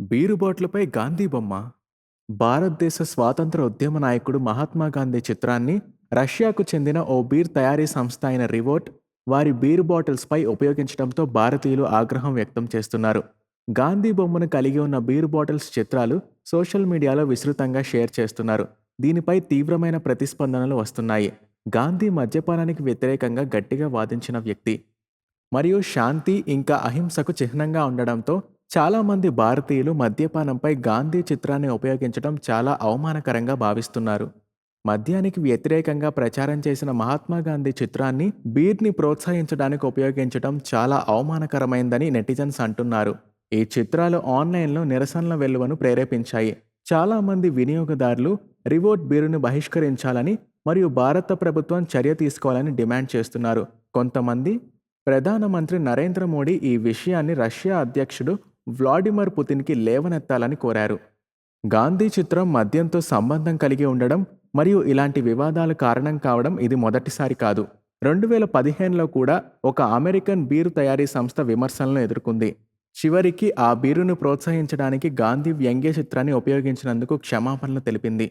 బీరుబాట్లపై గాంధీ బొమ్మ. భారతదేశ స్వాతంత్ర ఉద్యమ నాయకుడు మహాత్మా గాంధీ చిత్రాన్ని రష్యాకు చెందిన ఓ బీర్ తయారీ సంస్థ అయిన రివోట్ వారి బీర్ బాటిల్స్పై ఉపయోగించడంతో భారతీయులు ఆగ్రహం వ్యక్తం చేస్తున్నారు. గాంధీ బొమ్మను కలిగి ఉన్న బీర్ బాటిల్స్ చిత్రాలు సోషల్ మీడియాలో విస్తృతంగా షేర్ చేస్తున్నారు. దీనిపై తీవ్రమైన ప్రతిస్పందనలు వస్తున్నాయి. గాంధీ మద్యపానానికి వ్యతిరేకంగా గట్టిగా వాదించిన వ్యక్తి. మరియు శాంతి ఇంకా అహింసకు చిహ్నంగా ఉండడంతో చాలామంది భారతీయులు మద్యపానంపై గాంధీ చిత్రాన్ని ఉపయోగించడం చాలా అవమానకరంగా భావిస్తున్నారు. మద్యానికి వ్యతిరేకంగా ప్రచారం చేసిన మహాత్మా గాంధీ చిత్రాన్ని బీర్ని ప్రోత్సహించడానికి ఉపయోగించడం చాలా అవమానకరమైందని నెటిజన్స్ అంటున్నారు. ఈ చిత్రాలు ఆన్లైన్లో నిరసనల వెలువను ప్రేరేపించాయి. చాలామంది వినియోగదారులు రివోట్ బీరును బహిష్కరించాలని మరియు భారత ప్రభుత్వం చర్య తీసుకోవాలని డిమాండ్ చేస్తున్నారు. కొంతమంది ప్రధానమంత్రి నరేంద్ర మోడీ ఈ విషయాన్ని రష్యా అధ్యక్షుడు వ్లాడిమిర్ పుతిన్కి లేవనెత్తాలని కోరారు. గాంధీ చిత్రం మద్యంతో సంబంధం కలిగి ఉండడం మరియు ఇలాంటి వివాదాలు కారణం కావడం ఇది మొదటిసారి కాదు. రెండు వేల పదిహేనులో కూడా ఒక అమెరికన్ బీరు తయారీ సంస్థ విమర్శలను ఎదుర్కొంది. చివరికి ఆ బీరును ప్రోత్సహించడానికి గాంధీ వ్యంగ్య చిత్రాన్ని ఉపయోగించినందుకు క్షమాపణలు తెలిపింది.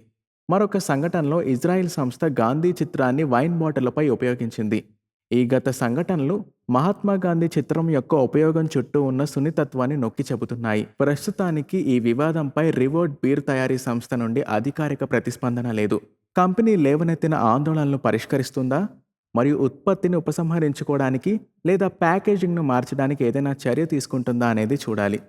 మరొక సంఘటనలో ఇజ్రాయెల్ సంస్థ గాంధీ చిత్రాన్ని వైన్ బాటిళ్ళపై ఉపయోగించింది. ఈ గత సంఘటనలు మహాత్మా గాంధీ చిత్రం యొక్క ఉపయోగం చుట్టూ ఉన్న సున్నితత్వాన్ని నొక్కి చెబుతున్నాయి. ప్రస్తుతానికి ఈ వివాదంపై రివోర్డ్ బీర్ తయారీ సంస్థ నుండి అధికారిక ప్రతిస్పందన లేదు. కంపెనీ లేవనెత్తిన ఆందోళనలు పరిష్కరిస్తుందా? మరియు ఉత్పత్తిని ఉపసంహరించుకోవడానికి లేదా ప్యాకేజింగ్ను మార్చడానికి ఏదైనా చర్య తీసుకుంటుందా అనేది చూడాలి.